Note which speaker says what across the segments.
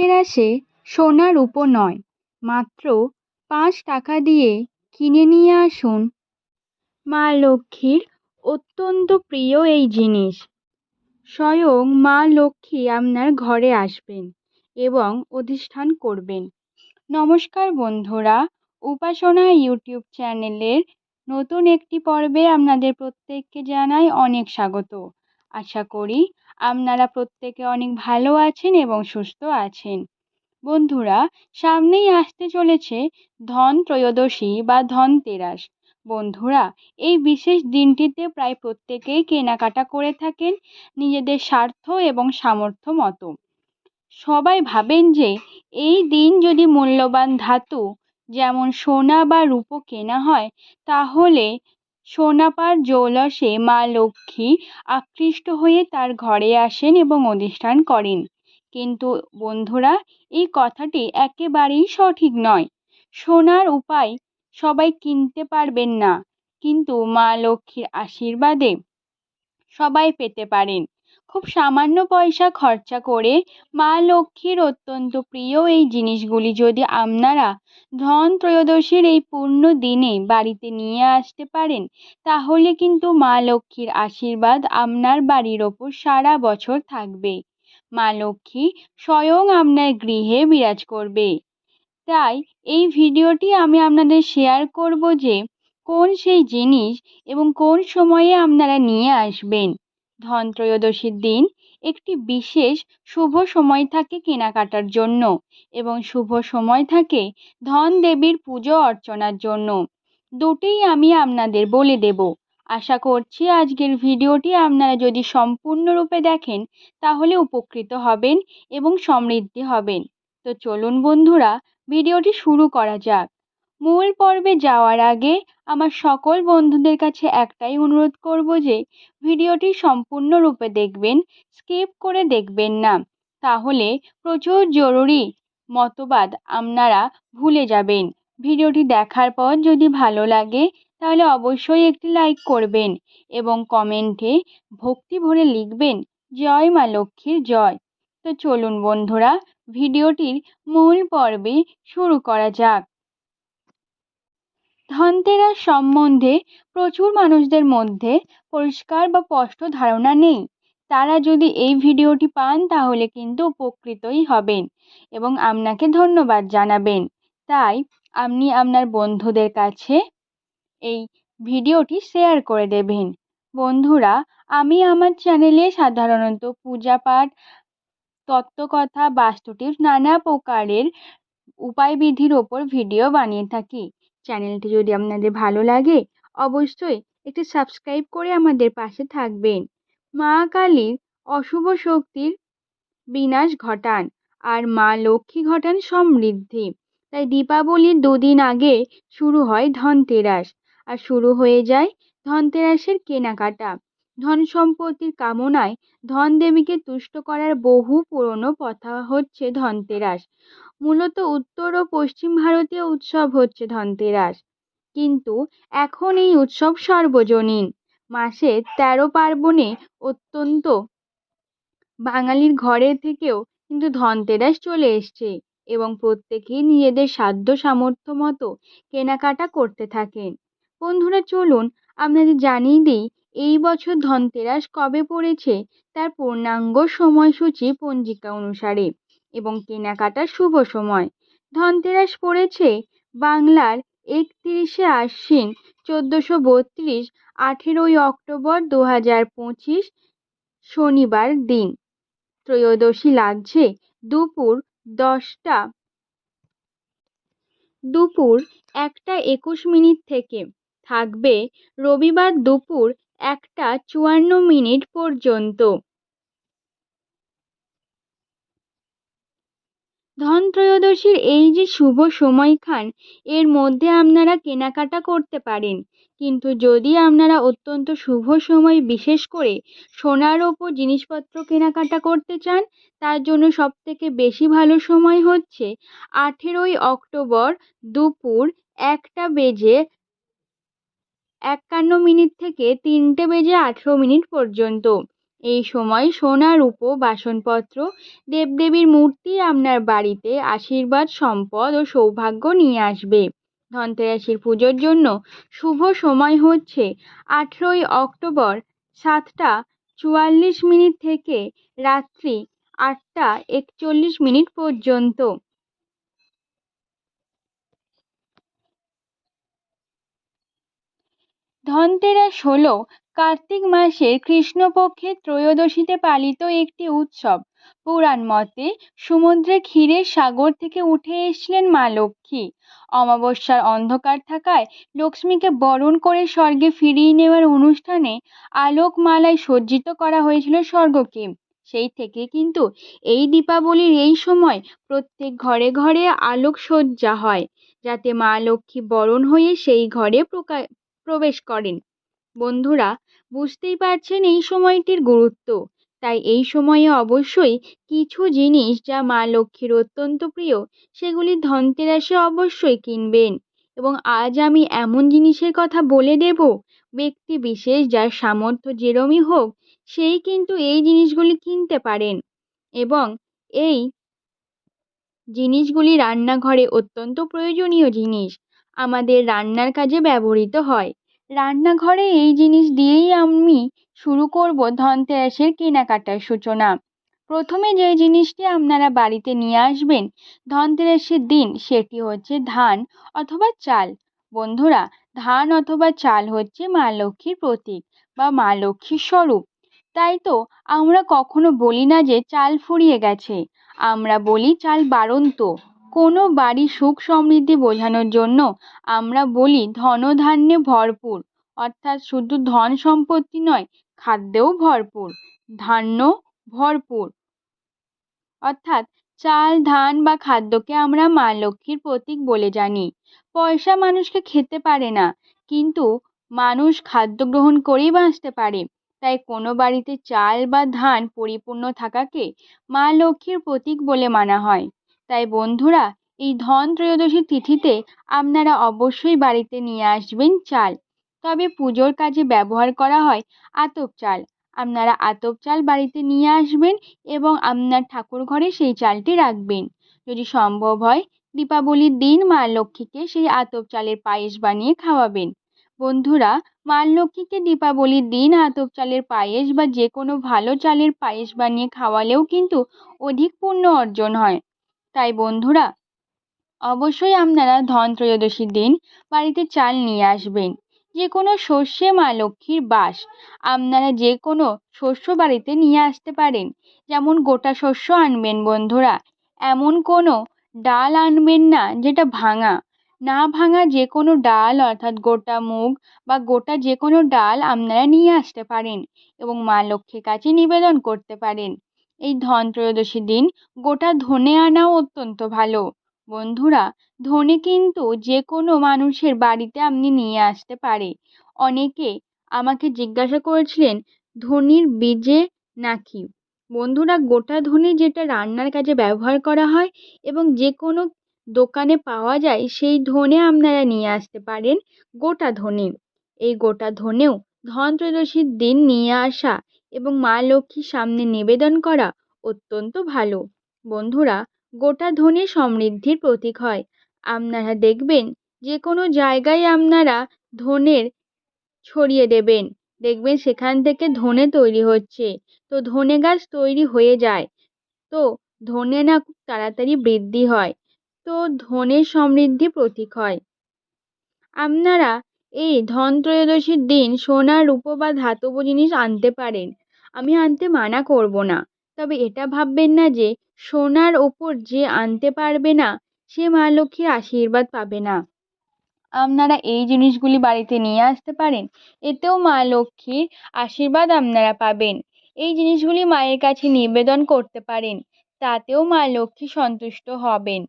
Speaker 1: ধনতেরাসে সোনা রূপো নয় মাত্র পাঁচ টাকা দিয়ে কিনে নিয়ে আসুন। মা লক্ষ্মীর অত্যন্ত প্রিয় এই জিনিস। স্বয়ং মা লক্ষ্মী আপনার ঘরে আসবেন এবং অধিষ্ঠান করবেন। নমস্কার বন্ধুরা, উপাসনা ইউটিউব চ্যানেলের নতুন একটি পর্বে আপনাদের প্রত্যেককে জানাই অনেক স্বাগত। আশা করি আপনারা প্রত্যেকে অনেক ভালো আছেন এবং সুস্থ আছেন। বন্ধুরা, সামনেই আসতে চলেছে ধন ত্রয়োদশী বা ধনতেরাস বন্ধুরা, এই বিশেষ দিনটিতে প্রায় প্রত্যেকেই কেনাকাটা করে থাকেন নিজেদের স্বার্থ এবং সামর্থ্য মতো। সবাই ভাবেন যে, এই দিন যদি মূল্যবান ধাতু, যেমন সোনা বা রূপো কেনা হয়, তাহলে সোনাপার জৌলসে মা লক্ষ্মী আকৃষ্ট হয়ে তার ঘরে আসেন এবং অধিষ্ঠান করেন। কিন্তু বন্ধুরা, এই কথাটি একেবারেই সঠিক নয়। সোনার উপায় সবাই কিনতে পারবেন না, কিন্তু মা লক্ষ্মীর আশীর্বাদে সবাই পেতে পারেন। খুব সামান্য পয়সা খরচা করে মা লক্ষ্মীর অত্যন্ত প্রিয় এই জিনিসগুলি যদি আপনারা ধন ত্রয়োদশীর এই পূর্ণ দিনে বাড়িতে নিয়ে আসতে পারেন, তাহলে কিন্তু মা লক্ষ্মীর আশীর্বাদ আপনার বাড়ির ওপর সারা বছর থাকবে। মা লক্ষ্মী স্বয়ং আপনার গৃহে বিরাজ করবে। তাই এই ভিডিওটি আমি আপনাদের শেয়ার করব যে কোন সেই জিনিস এবং কোন সময়ে আপনারা নিয়ে আসবেন। ধন ত্রয়োদশীর দিন একটি বিশেষ শুভ সময় থাকে কেনাকাটার জন্য এবং শুভ সময় থাকে ধন দেবীর পুজো অর্চনার জন্য। দুটোই আমি আপনাদের বলে দেব। আশা করছি আজকের ভিডিওটি আপনারা যদি সম্পূর্ণরূপে দেখেন তাহলে উপকৃত হবেন এবং সমৃদ্ধি হবেন। তো চলুন বন্ধুরা, ভিডিওটি শুরু করা যাক। মূল পর্বে যাওয়ার আগে আমার সকল বন্ধুদের কাছে একটাই অনুরোধ করব যে ভিডিওটি সম্পূর্ণরূপে দেখবেন, স্কিপ করে দেখবেন না। তাহলে প্রচুর জরুরি মতবাদ আপনারা ভুলে যাবেন। ভিডিওটি দেখার পর যদি ভালো লাগে, তাহলে অবশ্যই একটি লাইক করবেন এবং কমেন্টে ভক্তি ভরে লিখবেন, জয় মা লক্ষ্মীর জয়। তো চলুন বন্ধুরা, ভিডিওটির মূল পর্বে শুরু করা যাক। ধনতেরাস সম্বন্ধে প্রচুর মানুষদের মধ্যে পরিষ্কার বা স্পষ্ট ধারণা নেই। তারা যদি এই ভিডিওটি পান, তাহলে কিন্তু উপকৃতই হবেন এবং আপনাকে ধন্যবাদ জানাবেন। তাই আপনি আপনার বন্ধুদের কাছে এই ভিডিওটি শেয়ার করে দেবেন। বন্ধুরা, আমি আমার চ্যানেলে সাধারণত পূজা পাঠ, তত্ত্বকথা বাস্তুটিপ নানা প্রকারের উপায়বিধির ওপর ভিডিও বানিয়ে থাকি। চ্যানেলটি যদি আপনাদের ভালো লাগে, অবশ্যই একটি সাবস্ক্রাইব করে আমাদের পাশে থাকবেন। মা কালীর অশুভ শক্তির বিনাশ ঘটান আর মা লক্ষ্মী ঘটান সমৃদ্ধি। তাই দীপাবলির দুদিন আগে শুরু হয় ধনতেরাস। আর শুরু হয়ে যায় ধনতেরাসের কেনাকাটা। ধন সম্পত্তির কামনায় ধন দেবীকে তুষ্ট করার বহু পুরনো প্রথা হচ্ছে ধনতেরাস। মূলত উত্তর ও পশ্চিম ভারতীয় উৎসব হচ্ছে ধনতেরাস। কিন্তু এখন এই উৎসব সর্বজনীন। মাসে তেরো পার্বণে অত্যন্ত বাঙালির ঘরে থেকেও কিন্তু ধনতেরাস চলে এসছে এবং প্রত্যেকেই নিজেদের সাধ্য সামর্থ্য মতো কেনাকাটা করতে থাকেন। বন্ধুরা, চলুন আপনাদের জানিয়ে দিই এই বছর ধনতেরাস কবে পড়েছে? তার পূর্ণাঙ্গ সময়সূচি পঞ্জিকা অনুসারে এবং কেনাকাটার শুভ সময়। ধনতেরাস পড়েছে বাংলার একত্রিশে আশ্বিন চোদ্দোশো বত্রিশ, আঠেরোই অক্টোবর দু হাজার পঁচিশ শনিবার দিন। ত্রয়োদশী লাগছে দুপুর দশটা। দুপুর একটা একুশ মিনিট থেকে। থাকবে রবিবার দুপুর একটা চুয়ান্ন মিনিট পর্যন্ত। ধনত্রয়োদশীর এই যে শুভ সময়খান, এর মধ্যে আপনারা কেনাকাটা করতে পারেন। কিন্তু যদি আপনারা অত্যন্ত শুভ সময় বিশেষ করে সোনার ওপর জিনিসপত্র কেনাকাটা করতে চান, তার জন্য সবথেকে বেশি ভালো সময় হচ্ছে আঠেরোই অক্টোবর দুপুর একটা বেজে একান্ন মিনিট থেকে তিনটে বেজে আঠেরো মিনিট পর্যন্ত। এই সময় সোনা রূপো বাসনপত্র, দেবদেবীর মূর্তি, আপনার বাড়িতে আশীর্বাদ, সম্পদ ও সৌভাগ্য নিয়ে আসবে। ধনতেরাসের পুজোর জন্য শুভ সময় হচ্ছে আঠেরোই অক্টোবর সাতটা চুয়াল্লিশ মিনিট থেকে রাত্রি আটটা একচল্লিশ মিনিট পর্যন্ত। ধনতেরাস হল কার্তিক মাসের কৃষ্ণপক্ষের ত্রয়োদশীতে পালিত একটি উৎসব। পুরাণ মতে সমুদ্রে ক্ষীরের সাগর থেকে উঠে এসেছিলেন মা লক্ষ্মী। অমাবস্যার অন্ধকার থাকায় লক্ষ্মীকে বরণ করে স্বর্গে ফিরিয়ে নেওয়ার অনুষ্ঠানে আলোকমালায় সজ্জিত করা হয়েছিল স্বর্গকে। সেই থেকে কিন্তু এই দীপাবলির এই সময় প্রত্যেক ঘরে ঘরে আলোকসজ্জা হয়, যাতে মা লক্ষ্মী বরণ হয়ে সেই ঘরে প্রবেশ করেন। বন্ধুরা, বুঝতেই পারছেন এই সময়টির গুরুত্ব। তাই এই সময়ে অবশ্যই কিছু জিনিস যা মা লক্ষ্মীর অত্যন্ত প্রিয়, সেগুলি ধনতেরাসে অবশ্যই কিনবেন। এবং আজ আমি এমন জিনিসের কথা বলে দেব, ব্যক্তি বিশেষ যার সামর্থ্য যেরমই হোক, সেই কিন্তু এই জিনিসগুলি কিনতে পারেন। এবং এই জিনিসগুলি রান্নাঘরে অত্যন্ত প্রয়োজনীয় জিনিস। আমাদের রান্নার কাজে ব্যবহৃত হয়। রান্নাঘরে এই জিনিস দিয়েই আমি শুরু করব ধনতেরাসের কেনাকাটার সূচনা। প্রথমে যে জিনিসটি আপনারা বাড়িতে নিয়ে আসবেন ধনতেরাসের দিন সেটি হচ্ছে ধান অথবা চাল। বন্ধুরা, ধান অথবা চাল হচ্ছে মা লক্ষ্মীর প্রতীক বা মা লক্ষ্মীর স্বরূপ। তাই তো আমরা কখনো বলি না যে চাল ফুরিয়ে গেছে। আমরা বলি চাল বাড়ন্ত। কোনো বাড়ি সুখ সমৃদ্ধি বোঝানোর জন্য আমরা বলি ধনধান্যে ভরপুর। অর্থাৎ শুধু ধন সম্পত্তি নয়, খাদ্যেও ভরপুর। ধান্য ভরপুর। অর্থাৎ চাল, ধান বা খাদ্যকে আমরা মা লক্ষ্মীর প্রতীক বলে জানি। পয়সা মানুষকে খেতে পারে না, কিন্তু মানুষ খাদ্য গ্রহণ করেই বাঁচতে পারে। তাই কোনো বাড়িতে চাল বা ধান পরিপূর্ণ থাকাকে মা লক্ষ্মীর প্রতীক বলে মানা হয়। তাই বন্ধুরা, এই ধন ত্রয়োদশী তিথিতে আপনারা অবশ্যই বাড়িতে নিয়ে আসবেন চাল। তবে পুজোর কাজে ব্যবহার করা হয় আতপ চাল। আপনারা আতপ চাল বাড়িতে নিয়ে আসবেন এবং আপনার ঠাকুর ঘরে সেই চালটি রাখবেন। যদি সম্ভব হয়, দীপাবলির দিন মা লক্ষ্মীকে সেই আতপ চালের পায়েস বানিয়ে খাওয়াবেন। বন্ধুরা, মা লক্ষ্মীকে দীপাবলির দিন আতপ চালের পায়েস বা যে কোনো ভালো চালের পায়েস বানিয়ে খাওয়ালেও কিন্তু অধিক পুণ্য অর্জন হয়। তাই বন্ধুরা, অবশ্যই আপনারা ধন ত্রয়োদশীর দিন বাড়িতে চাল নিয়ে আসবেন। যে কোনো শস্যে মা লক্ষ্মীর বাস। আপনারা যে কোনো শস্য বাড়িতে নিয়ে আসতে পারেন। যেমন গোটা শস্য আনবেন বন্ধুরা, এমন কোনো ডাল আনবেন না যেটা ভাঙা। না ভাঙা যে কোনো ডাল, অর্থাৎ গোটা মুগ বা গোটা যে কোনো ডাল আপনারা নিয়ে আসতে পারেন এবং মা লক্ষ্মীর কাছে নিবেদন করতে পারেন। এই ধন ত্রয়োদশীর দিন গোটা ধনে আনাও অত্যন্ত ভালো। বন্ধুরা, ধনে কিন্তু যে কোনো মানুষের বাড়িতে আপনি নিয়ে আসতে পারে। অনেকে আমাকে জিজ্ঞাসা করেছিলেন, ধনির বীজে নাকি? বন্ধুরা, গোটা ধনে যেটা রান্নার কাজে ব্যবহার করা হয় এবং যে কোনো দোকানে পাওয়া যায়, সেই ধনে আপনারা নিয়ে আসতে পারেন গোটা ধনে। এই গোটা ধনেও ধন ত্রয়োদশীর দিন নিয়ে আসা এবং মা লক্ষ্মীর সামনে নিবেদন করা অত্যন্ত ভালো। বন্ধুরা, গোটা ধনে সমৃদ্ধির প্রতীক হয়। আপনারা দেখবেন যে কোনো জায়গায় আপনারা ধনের ছড়িয়ে দেবেন। দেখবেন সেখান থেকে ধনে তৈরি হচ্ছে। তো ধনে গাছ তৈরি হয়ে যায়। তো ধনে না খুব তাড়াতাড়ি বৃদ্ধি হয়। তো ধনে সমৃদ্ধি প্রতীক হয়। আপনারা এই ধন ত্রয়োদশীর দিন সোনা, রূপো বা ধাতব জিনিস আনতে পারেন। আমি আনতে মানা করব না। তবে এটা ভাববেন না যে সোনার ওপর যে আনতে পারবে না, সে মা লক্ষ্মীর আশীর্বাদ পাবে না। আপনারা এই জিনিসগুলি বাড়িতে নিয়ে আসতে পারেন। এতেও মা লক্ষ্মীর আশীর্বাদ আপনারা পাবেন। এই জিনিসগুলি মায়ের কাছে নিবেদন করতে পারেন। তাতেও মা লক্ষ্মী সন্তুষ্ট হবেন।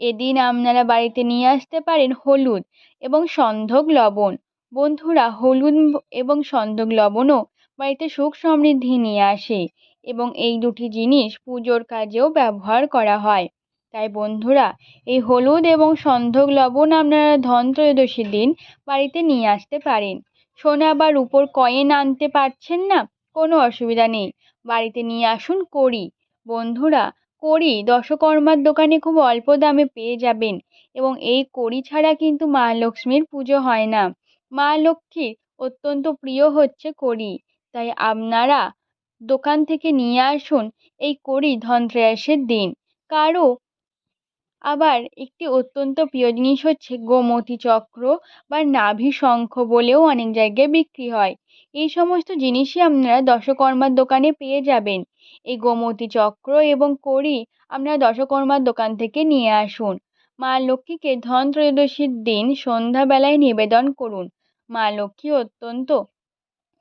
Speaker 1: এদিন আপনারা বাড়িতে নিয়ে আসতে পারেন হলুদ এবং সন্ধক লবণ। বন্ধুরা, হলুদ এবং সন্ধক লবণও বাড়িতে সুখ সমৃদ্ধি নিয়ে আসে এবং এই দুটি জিনিস পুজোর কাজেও ব্যবহার করা হয়। তাই বন্ধুরা, এই হলুদ এবং সন্ধক লবণ আপনারা ধন ত্রয়োদশীর দিন বাড়িতে নিয়ে আসতে পারেন। সোনা বা রূপোর কয়েন আনতে পারছেন না? কোনো অসুবিধা নেই। বাড়িতে নিয়ে আসুন করি বন্ধুরা কড়ি দশকর্মার দোকানে খুব অল্প দামে পেয়ে যাবেন এবং এই কড়ি ছাড়া কিন্তু মা লক্ষ্মীর পুজো হয় না। মা লক্ষ্মীর অত্যন্ত প্রিয় হচ্ছে কড়ি তাই আপনারা দোকান থেকে নিয়ে আসুন এই কড়ি ধনতেরাসের দিন। কারও আবার একটি অত্যন্ত প্রিয় জিনিস হচ্ছে গোমতী চক্র বা নাভি শঙ্খ বলেও অনেক জায়গায় বিক্রি হয়। এই সমস্ত জিনিসই আপনারা দশকর্মার দোকানে পেয়ে যাবেন। এই গোমতী চক্র এবং কড়ি আপনারা দশকর্মার দোকান থেকে নিয়ে আসুন। মা লক্ষ্মীকে ধন ত্রয়োদশীর দিন সন্ধ্যাবেলায় নিবেদন করুন। মা লক্ষ্মী অত্যন্ত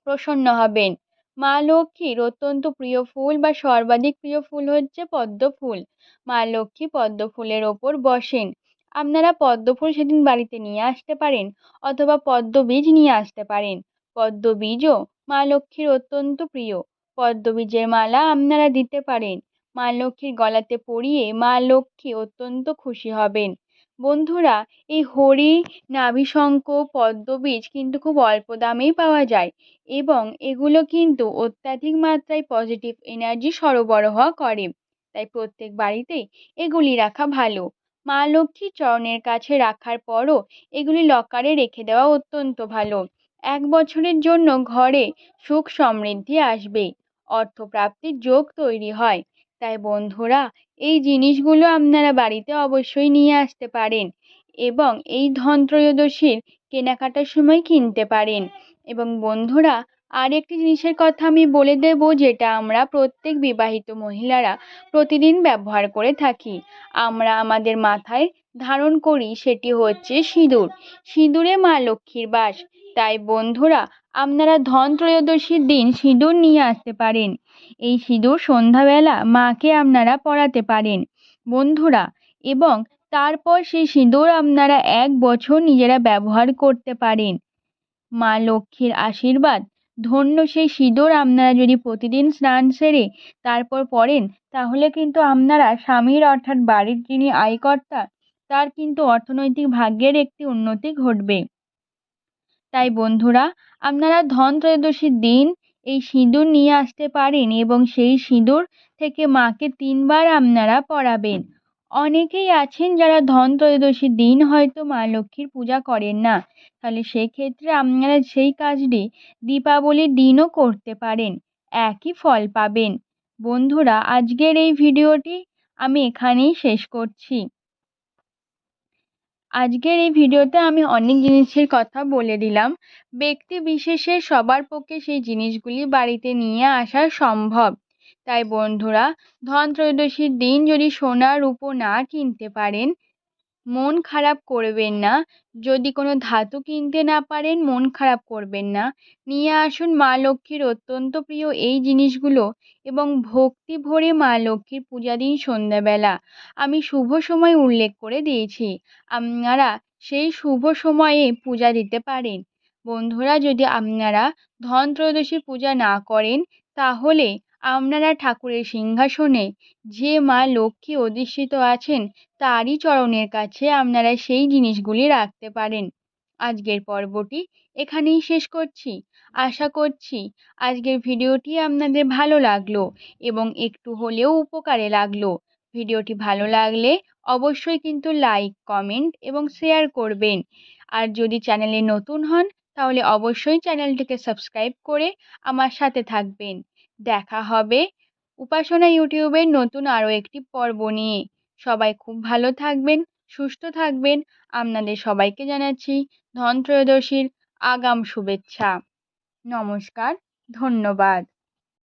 Speaker 1: প্রসন্ন হবেন। মা লক্ষ্মীর অত্যন্ত প্রিয় ফুল বা সর্বাধিক প্রিয় ফুল হচ্ছে পদ্ম ফুল মা লক্ষ্মী পদ্ম ফুলের ওপর বসেন। আপনারা পদ্ম ফুল সেদিন বাড়িতে নিয়ে আসতে পারেন অথবা পদ্ম বীজ নিয়ে আসতে পারেন। পদ্ম বীজও মা লক্ষ্মীর অত্যন্ত প্রিয়। পদ্মবীজের মালা আপনারা দিতে পারেন। মা লক্ষ্মীর গলাতে পরিয়ে মা লক্ষ্মী অত্যন্ত খুশি হবেন। বন্ধুরা, এই হরি, নাভিশঙ্খ, পদ্মবীজ কিন্তু খুব অল্প দামেই পাওয়া যায় এবং এগুলো কিন্তু অত্যাধিক মাত্রায় পজিটিভ এনার্জি সরবরাহ করে। তাই প্রত্যেক বাড়িতেই এগুলি রাখা ভালো। মা লক্ষ্মীর চরণের কাছে রাখার পরও এগুলি লকারে রেখে দেওয়া অত্যন্ত ভালো। এক বছরের জন্য ঘরে সুখ সমৃদ্ধি আসবে। অর্থপ্রাপ্তির যোগ তৈরি হয়। তাই বন্ধুরা, এই জিনিসগুলো আপনারা বাড়িতে অবশ্যই নিয়ে আসতে পারেন এবং এই ধন ত্রয়োদশীর কেনাকাটার সময় কিনতে পারেন। এবং বন্ধুরা আর একটি জিনিসের কথা আমি বলে দেব যেটা আমরা প্রত্যেক বিবাহিত মহিলারা প্রতিদিন ব্যবহার করে থাকি। আমরা আমাদের মাথায় ধারণ করি সেটি হচ্ছে সিঁদুর। সিঁদুরে মা লক্ষ্মীর বাস। তাই বন্ধুরা, আপনারা ধন ত্রয়োদশীর দিন সিঁদুর নিয়ে আসতে পারেন। এই সিঁদুর সন্ধ্যাবেলা মাকে আপনারা পরাতে পারেন। বন্ধুরা, এবং তারপর সেই সিঁদুর আপনারা এক বছর নিজেরা ব্যবহার করতে পারেন। মা লক্ষ্মীর আশীর্বাদ, ধন্য সেই সিঁদুর আপনারা যদি প্রতিদিন স্নান সেরে তারপর পরেন তাহলে কিন্তু আপনারা স্বামীর অর্থাৎ বাড়ির যিনি আয়কর্তা, তার কিন্তু অর্থনৈতিক ভাগ্যের একটি উন্নতি ঘটবে। তাই বন্ধুরা, আপনারা ধন ত্রয়োদশীর দিন এই সিঁদুর নিয়ে আসতে পারেন এবং সেই সিঁদুর থেকে মাকে তিনবার আপনারা পরাবেন। অনেকেই আছেন যারা ধন ত্রয়োদশীর দিন হয়তো মা লক্ষ্মীর পূজা করেন না। তাহলে সেক্ষেত্রে আপনারা সেই কাজটি দীপাবলির দিনও করতে পারেন, একই ফল পাবেন। বন্ধুরা, আজকের এই ভিডিওটি আমি এখানেই শেষ করছি। আজকের এই ভিডিওতে আমি অনেক জিনিসের কথা বলে দিলাম। ব্যক্তি বিশেষে সবার পক্ষে সেই জিনিসগুলি বাড়িতে নিয়ে আসা সম্ভব। তাই বন্ধুরা ধন ত্রয়োদশীর দিন যদি সোনা রূপো না কিনতে পারেন মন খারাপ করবেন না। যদি কোনো ধাতু কিনতে না পারেন, মন খারাপ করবেন না। নিয়ে আসুন মা লক্ষ্মীর অত্যন্ত প্রিয় এই জিনিসগুলো এবং ভক্তি ভরে মা লক্ষ্মীর পূজা দিন সন্ধ্যাবেলা। আমি শুভ সময় উল্লেখ করে দিয়েছি। আপনারা সেই শুভ সময়ে পূজা দিতে পারেন। বন্ধুরা, যদি আপনারা ধন ত্রয়োদশী পূজা না করেন, তাহলে আপনারা ঠাকুরের সিংহাসনে যে মা লক্ষ্মী অধিষ্ঠিত আছেন, তারই চরণের কাছে আপনারা সেই জিনিসগুলি রাখতে পারেন। আজকের পর্বটি এখানেই শেষ করছি। আশা করছি আজকের ভিডিওটি আপনাদের ভালো লাগল এবং একটু হলেও উপকারে লাগল। ভিডিওটি ভালো লাগলে অবশ্যই কিন্তু লাইক, কমেন্ট এবং শেয়ার করবেন। আর যদি চ্যানেলে নতুন হন, তাহলে অবশ্যই চ্যানেলটিকে সাবস্ক্রাইব করে আমার সাথে থাকবেন। দেখা হবে। উপাসনা ইউটিউবের নতুন আরও একটি পর্ব নিয়ে। সবাই খুব ভালো থাকবেন, সুস্থ থাকবেন। আপনাদের সবাইকে জানাচ্ছি ধন ত্রয়োদশীর আগাম শুভেচ্ছা। নমস্কার, ধন্যবাদ।